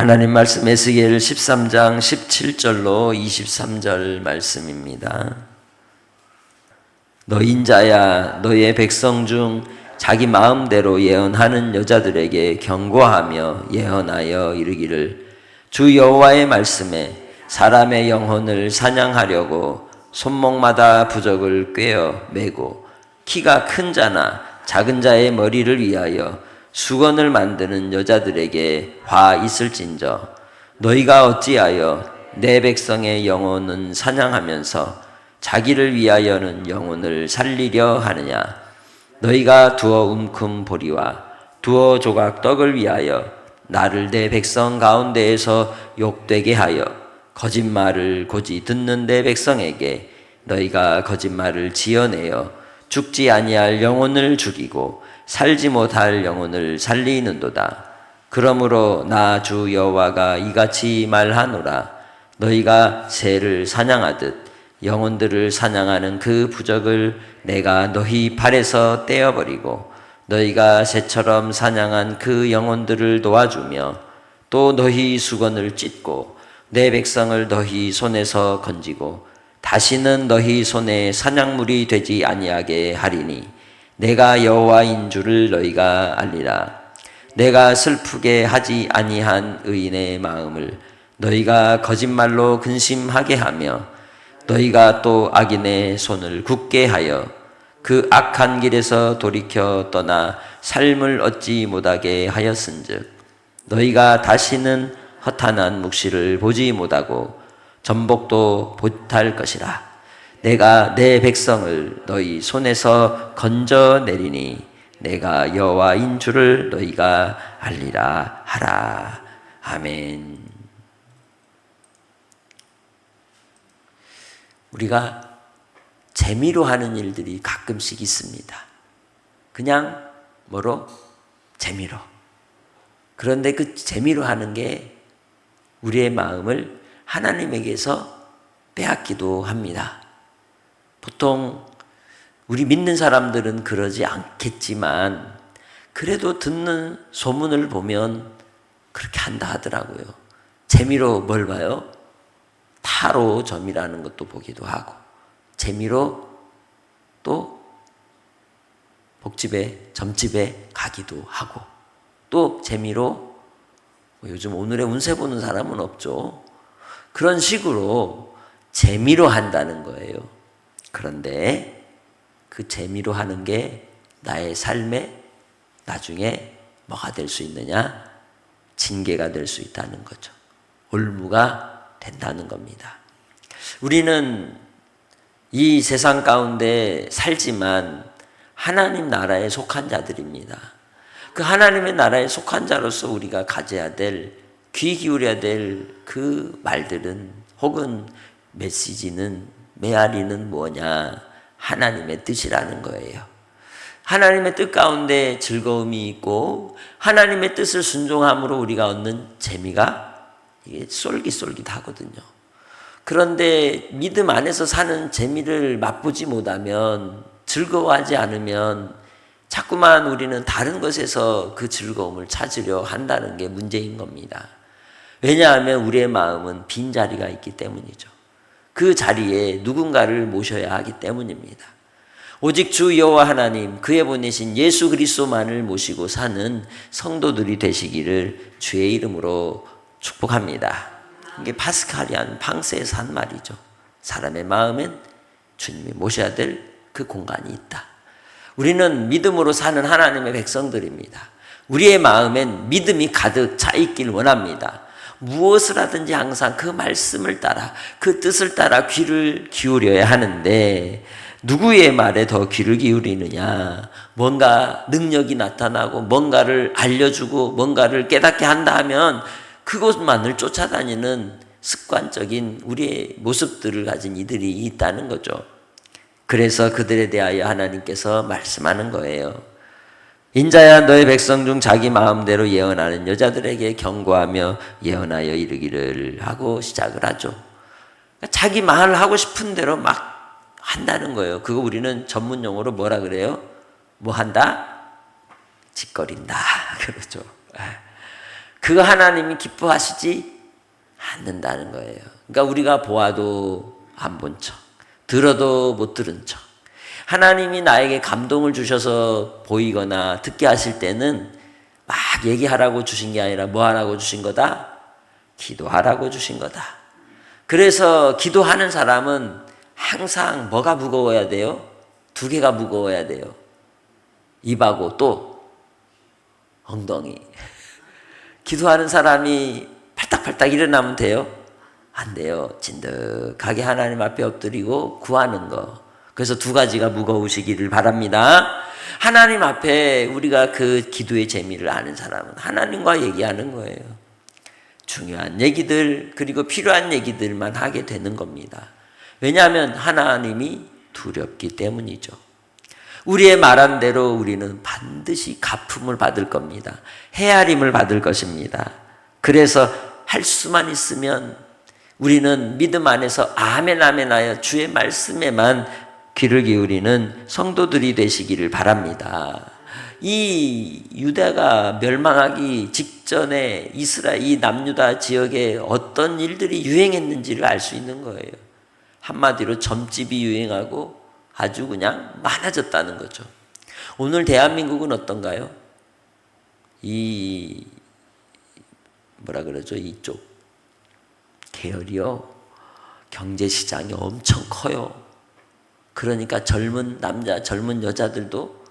하나님 말씀 에스겔 13장 17절로 23절 말씀입니다. 너 인자야 너의 백성 중 자기 마음대로 예언하는 여자들에게 경고하며 예언하여 이르기를 주 여호와의 말씀에 사람의 영혼을 사냥하려고 손목마다 부적을 꿰어 매고 키가 큰 자나 작은 자의 머리를 위하여 수건을 만드는 여자들에게 화 있을진저 너희가 어찌하여 내 백성의 영혼은 사냥하면서 자기를 위하여는 영혼을 살리려 하느냐? 너희가 두어 움큼 보리와 두어 조각 떡을 위하여 나를 내 백성 가운데에서 욕되게 하여 거짓말을 고지 듣는 내 백성에게 너희가 거짓말을 지어내어 죽지 아니할 영혼을 죽이고 살지 못할 영혼을 살리는도다. 그러므로 나 주 여호와가 이같이 말하노라. 너희가 새를 사냥하듯 영혼들을 사냥하는 그 부적을 내가 너희 발에서 떼어버리고 너희가 새처럼 사냥한 그 영혼들을 도와주며 또 너희 수건을 찢고 내 백성을 너희 손에서 건지고 다시는 너희 손에 사냥물이 되지 아니하게 하리니 내가 여호와인 줄을 너희가 알리라. 내가 슬프게 하지 아니한 의인의 마음을 너희가 거짓말로 근심하게 하며 너희가 또 악인의 손을 굳게 하여 그 악한 길에서 돌이켜 떠나 삶을 얻지 못하게 하였은즉 너희가 다시는 허탄한 묵시를 보지 못하고 전복도 못할 것이라. 내가 내 백성을 너희 손에서 건져내리니 내가 여호와인 줄을 너희가 알리라 하라. 아멘. 우리가 재미로 하는 일들이 가끔씩 있습니다. 그냥 뭐로? 재미로. 그런데 그 재미로 하는 게 우리의 마음을 하나님에게서 빼앗기도 합니다. 보통 우리 믿는 사람들은 그러지 않겠지만 그래도 듣는 소문을 보면 그렇게 한다 하더라고요. 재미로 뭘 봐요? 타로 점이라는 것도 보기도 하고 재미로 또 복집에 점집에 가기도 하고 또 재미로 뭐 요즘 오늘의 운세 보는 사람은 없죠. 그런 식으로 재미로 한다는 거예요. 그런데 그 재미로 하는 게 나의 삶에 나중에 뭐가 될 수 있느냐? 징계가 될 수 있다는 거죠. 올무가 된다는 겁니다. 우리는 이 세상 가운데 살지만 하나님 나라에 속한 자들입니다. 그 하나님의 나라에 속한 자로서 우리가 가져야 될, 귀 기울여야 될 그 말들은 혹은 메시지는, 메아리는 뭐냐? 하나님의 뜻이라는 거예요. 하나님의 뜻 가운데 즐거움이 있고 하나님의 뜻을 순종함으로 우리가 얻는 재미가 이게 쏠깃쏠깃하거든요. 그런데 믿음 안에서 사는 재미를 맛보지 못하면 즐거워하지 않으면 자꾸만 우리는 다른 것에서 그 즐거움을 찾으려 한다는 게 문제인 겁니다. 왜냐하면 우리의 마음은 빈자리가 있기 때문이죠. 그 자리에 누군가를 모셔야 하기 때문입니다. 오직 주 여호와 하나님 그에 보내신 예수 그리스도만을 모시고 사는 성도들이 되시기를 주의 이름으로 축복합니다. 이게 파스칼리안 팡세에서 한 말이죠. 사람의 마음엔 주님이 모셔야 될 그 공간이 있다. 우리는 믿음으로 사는 하나님의 백성들입니다. 우리의 마음엔 믿음이 가득 차 있길 원합니다. 무엇을 하든지 항상 그 말씀을 따라 그 뜻을 따라 귀를 기울여야 하는데 누구의 말에 더 귀를 기울이느냐? 뭔가 능력이 나타나고 뭔가를 알려주고 뭔가를 깨닫게 한다 하면 그것만을 쫓아다니는 습관적인 우리의 모습들을 가진 이들이 있다는 거죠. 그래서 그들에 대하여 하나님께서 말씀하는 거예요. 인자야 너의 백성 중 자기 마음대로 예언하는 여자들에게 경고하며 예언하여 이르기를 하고 시작을 하죠. 그러니까 자기 말을 하고 싶은 대로 막 한다는 거예요. 그거 우리는 전문 용어로 뭐라 그래요? 뭐 한다? 짓거린다. 그러죠. 그거 하나님이 기뻐하시지 않는다는 거예요. 그러니까 우리가 보아도 안 본 척, 들어도 못 들은 척. 하나님이 나에게 감동을 주셔서 보이거나 듣게 하실 때는 막 얘기하라고 주신 게 아니라 뭐 하라고 주신 거다? 기도하라고 주신 거다. 그래서 기도하는 사람은 항상 뭐가 무거워야 돼요? 두 개가 무거워야 돼요. 입하고 또 엉덩이. 기도하는 사람이 팔딱팔딱 일어나면 돼요? 안 돼요. 진득하게 하나님 앞에 엎드리고 구하는 거. 그래서 두 가지가 무거우시기를 바랍니다. 하나님 앞에 우리가 그 기도의 재미를 아는 사람은 하나님과 얘기하는 거예요. 중요한 얘기들, 그리고 필요한 얘기들만 하게 되는 겁니다. 왜냐하면 하나님이 두렵기 때문이죠. 우리의 말한 대로 우리는 반드시 가품을 받을 겁니다. 헤아림을 받을 것입니다. 그래서 할 수만 있으면 우리는 믿음 안에서 아멘 아멘 하여 주의 말씀에만 귀를 기울이는 성도들이 되시기를 바랍니다. 이 유다가 멸망하기 직전에 이스라엘 이 남유다 지역에 어떤 일들이 유행했는지를 알 수 있는 거예요. 한마디로 점집이 유행하고 아주 그냥 많아졌다는 거죠. 오늘 대한민국은 어떤가요? 이 뭐라 그러죠? 이쪽 계열이요. 경제 시장이 엄청 커요. 그러니까 젊은 남자, 젊은 여자들도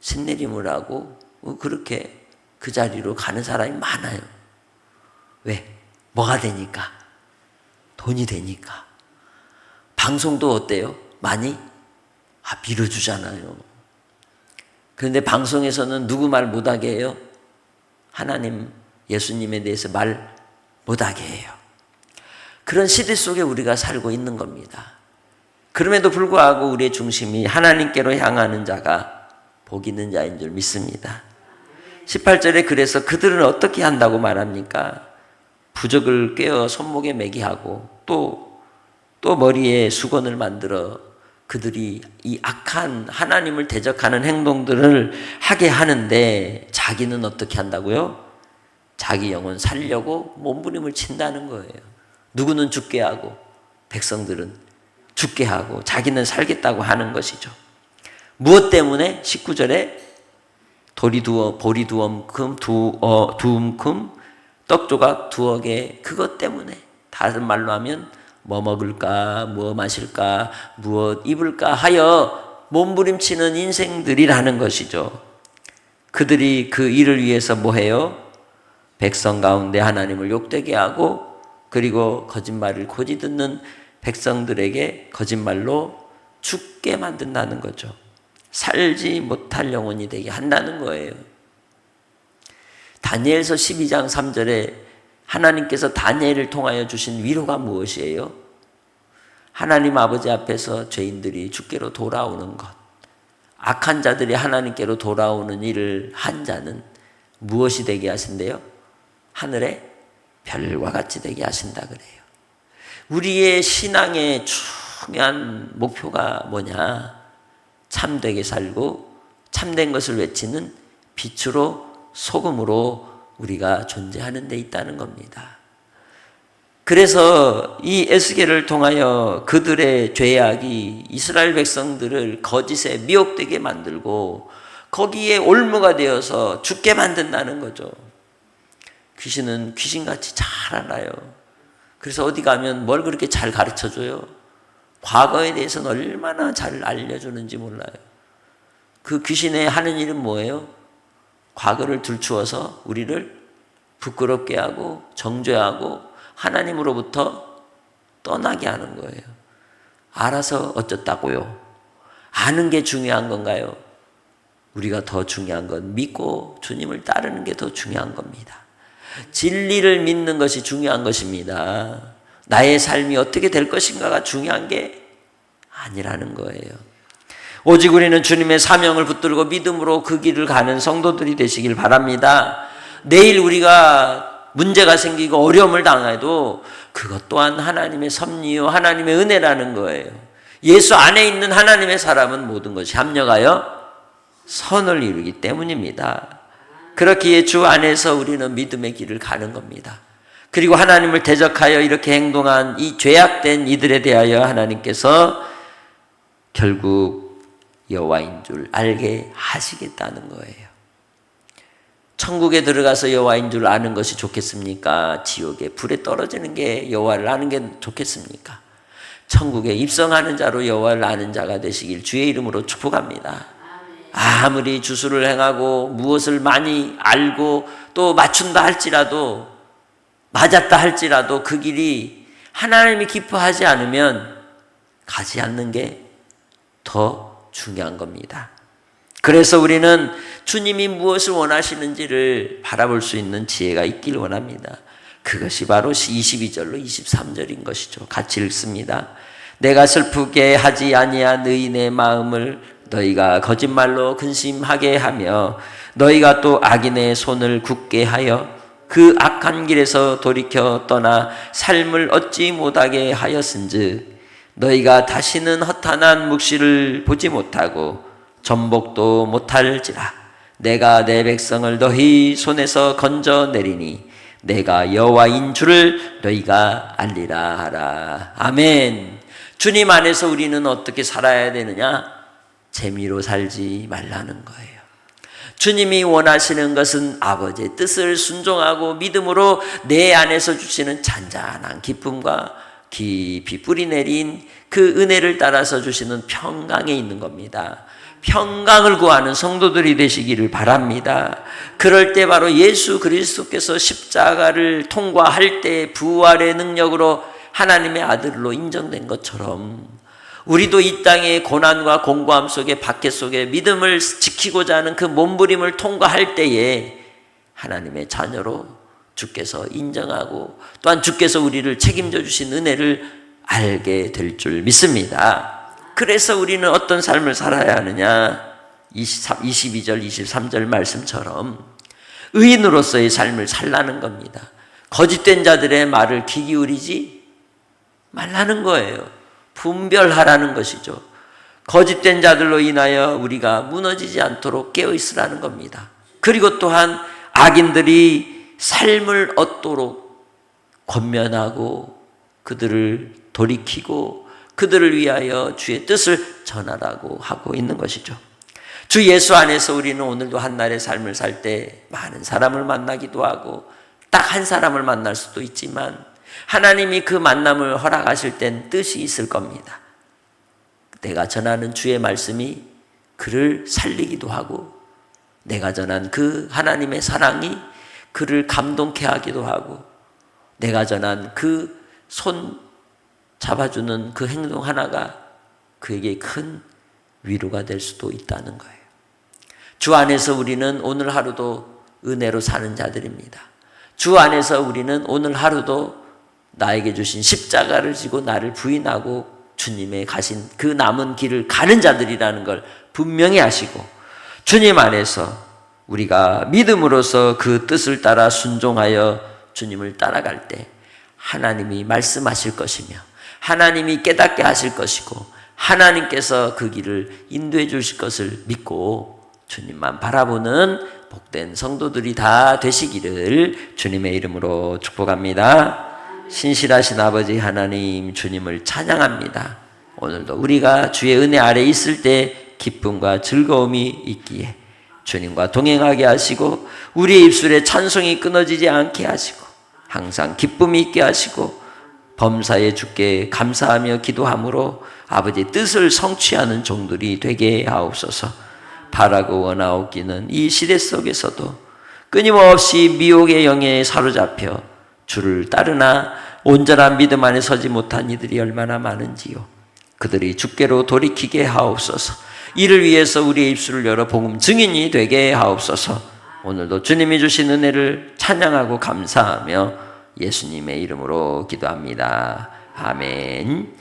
신내림을 하고 그렇게 그 자리로 가는 사람이 많아요. 왜? 뭐가 되니까? 돈이 되니까. 방송도 어때요? 많이? 아, 밀어주잖아요. 그런데 방송에서는 누구 말 못하게 해요? 하나님, 예수님에 대해서 말 못하게 해요. 그런 시대 속에 우리가 살고 있는 겁니다. 그럼에도 불구하고 우리의 중심이 하나님께로 향하는 자가 복 있는 자인 줄 믿습니다. 18절에 그래서 그들은 어떻게 한다고 말합니까? 부적을 꿰어 손목에 매게 하고 또, 또 머리에 수건을 만들어 그들이 이 악한 하나님을 대적하는 행동들을 하게 하는데 자기는 어떻게 한다고요? 자기 영혼 살려고 몸부림을 친다는 거예요. 누구는 죽게 하고 백성들은 죽게 하고 자기는 살겠다고 하는 것이죠. 무엇 때문에 19절에 돌이 두어 보리 두엄금 두어 두움금 떡조각 두어 개 그것 때문에 다른 말로 하면 뭐 먹을까 뭐 마실까 무엇 입을까 하여 몸부림치는 인생들이라는 것이죠. 그들이 그 일을 위해서 뭐 해요? 백성 가운데 하나님을 욕되게 하고 그리고 거짓말을 고지 듣는 백성들에게 거짓말로 죽게 만든다는 거죠. 살지 못할 영혼이 되게 한다는 거예요. 다니엘서 12장 3절에 하나님께서 다니엘을 통하여 주신 위로가 무엇이에요? 하나님 아버지 앞에서 죄인들이 주께로 돌아오는 것. 악한 자들이 하나님께로 돌아오는 일을 한 자는 무엇이 되게 하신대요? 하늘의 별과 같이 되게 하신다 그래요. 우리의 신앙의 중요한 목표가 뭐냐? 참되게 살고 참된 것을 외치는 빛으로 소금으로 우리가 존재하는 데 있다는 겁니다. 그래서 이 에스겔을 통하여 그들의 죄악이 이스라엘 백성들을 거짓에 미혹되게 만들고 거기에 올무가 되어서 죽게 만든다는 거죠. 귀신은 귀신같이 잘 알아요. 그래서 어디 가면 뭘 그렇게 잘 가르쳐 줘요? 과거에 대해서는 얼마나 잘 알려주는지 몰라요. 그 귀신의 하는 일은 뭐예요? 과거를 들추어서 우리를 부끄럽게 하고 정죄하고 하나님으로부터 떠나게 하는 거예요. 알아서 어쩌다고요? 아는 게 중요한 건가요? 우리가 더 중요한 건 믿고 주님을 따르는 게 더 중요한 겁니다. 진리를 믿는 것이 중요한 것입니다. 나의 삶이 어떻게 될 것인가가 중요한 게 아니라는 거예요. 오직 우리는 주님의 사명을 붙들고 믿음으로 그 길을 가는 성도들이 되시길 바랍니다. 내일 우리가 문제가 생기고 어려움을 당해도 그것 또한 하나님의 섭리요, 하나님의 은혜라는 거예요. 예수 안에 있는 하나님의 사람은 모든 것이 합력하여 선을 이루기 때문입니다. 그렇기에 주 안에서 우리는 믿음의 길을 가는 겁니다. 그리고 하나님을 대적하여 이렇게 행동한 이 죄악된 이들에 대하여 하나님께서 결국 여호와인 줄 알게 하시겠다는 거예요. 천국에 들어가서 여호와인 줄 아는 것이 좋겠습니까? 지옥에 불에 떨어지는 게 여호와를 아는 게 좋겠습니까? 천국에 입성하는 자로 여호와를 아는 자가 되시길 주의 이름으로 축복합니다. 아무리 주수를 행하고 무엇을 많이 알고 또 맞춘다 할지라도 맞았다 할지라도 그 길이 하나님이 기뻐하지 않으면 가지 않는 게 더 중요한 겁니다. 그래서 우리는 주님이 무엇을 원하시는지를 바라볼 수 있는 지혜가 있길 원합니다. 그것이 바로 22절로 23절인 것이죠. 같이 읽습니다. 내가 슬프게 하지 아니한 의인의 마음을 너희가 거짓말로 근심하게 하며 너희가 또 악인의 손을 굳게 하여 그 악한 길에서 돌이켜 떠나 삶을 얻지 못하게 하였은즉 너희가 다시는 허탄한 묵시를 보지 못하고 전복도 못할지라. 내가 내 백성을 너희 손에서 건져 내리니 내가 여호와인 줄을 너희가 알리라 하라. 아멘. 주님 안에서 우리는 어떻게 살아야 되느냐 재미로 살지 말라는 거예요 주님이 원하시는 것은 아버지의 뜻을 순종하고 믿음으로 내 안에서 주시는 잔잔한 기쁨과 깊이 뿌리 내린 그 은혜를 따라서 주시는 평강에 있는 겁니다. 평강을 구하는 성도들이 되시기를 바랍니다. 그럴 때 바로 예수 그리스도께서 십자가를 통과할 때 부활의 능력으로 하나님의 아들로 인정된 것처럼 우리도 이 땅의 고난과 공고함 속에 박해 속에 믿음을 지키고자 하는 그 몸부림을 통과할 때에 하나님의 자녀로 주께서 인정하고 또한 주께서 우리를 책임져 주신 은혜를 알게 될 줄 믿습니다. 그래서 우리는 어떤 삶을 살아야 하느냐? 23, 22절, 23절 말씀처럼 의인으로서의 삶을 살라는 겁니다. 거짓된 자들의 말을 귀 기울이지 말라는 거예요. 분별하라는 것이죠. 거짓된 자들로 인하여 우리가 무너지지 않도록 깨어 있으라는 겁니다. 그리고 또한 악인들이 삶을 얻도록 권면하고 그들을 돌이키고 그들을 위하여 주의 뜻을 전하라고 하고 있는 것이죠. 주 예수 안에서 우리는 오늘도 한날의 삶을 살 때 많은 사람을 만나기도 하고 딱 한 사람을 만날 수도 있지만 하나님이 그 만남을 허락하실 땐 뜻이 있을 겁니다. 내가 전하는 주의 말씀이 그를 살리기도 하고 내가 전한 그 하나님의 사랑이 그를 감동케 하기도 하고 내가 전한 그 손 잡아주는 그 행동 하나가 그에게 큰 위로가 될 수도 있다는 거예요. 주 안에서 우리는 오늘 하루도 은혜로 사는 자들입니다. 주 안에서 우리는 오늘 하루도 나에게 주신 십자가를 지고 나를 부인하고 주님의 가신 그 남은 길을 가는 자들이라는 걸 분명히 아시고 주님 안에서 우리가 믿음으로써 그 뜻을 따라 순종하여 주님을 따라갈 때 하나님이 말씀하실 것이며 하나님이 깨닫게 하실 것이고 하나님께서 그 길을 인도해 주실 것을 믿고 주님만 바라보는 복된 성도들이 다 되시기를 주님의 이름으로 축복합니다. 신실하신 아버지 하나님 주님을 찬양합니다. 오늘도 우리가 주의 은혜 아래 있을 때 기쁨과 즐거움이 있기에 주님과 동행하게 하시고 우리의 입술에 찬송이 끊어지지 않게 하시고 항상 기쁨이 있게 하시고 범사에 주께 감사하며 기도함으로 아버지 뜻을 성취하는 종들이 되게 하옵소서. 바라고 원하옵기는 이 시대 속에서도 끊임없이 미혹의 영에 사로잡혀 주를 따르나 온전한 믿음 안에 서지 못한 이들이 얼마나 많은지요. 그들이 주께로 돌이키게 하옵소서. 이를 위해서 우리의 입술을 열어 복음 증인이 되게 하옵소서. 오늘도 주님이 주신 은혜를 찬양하고 감사하며 예수님의 이름으로 기도합니다. 아멘.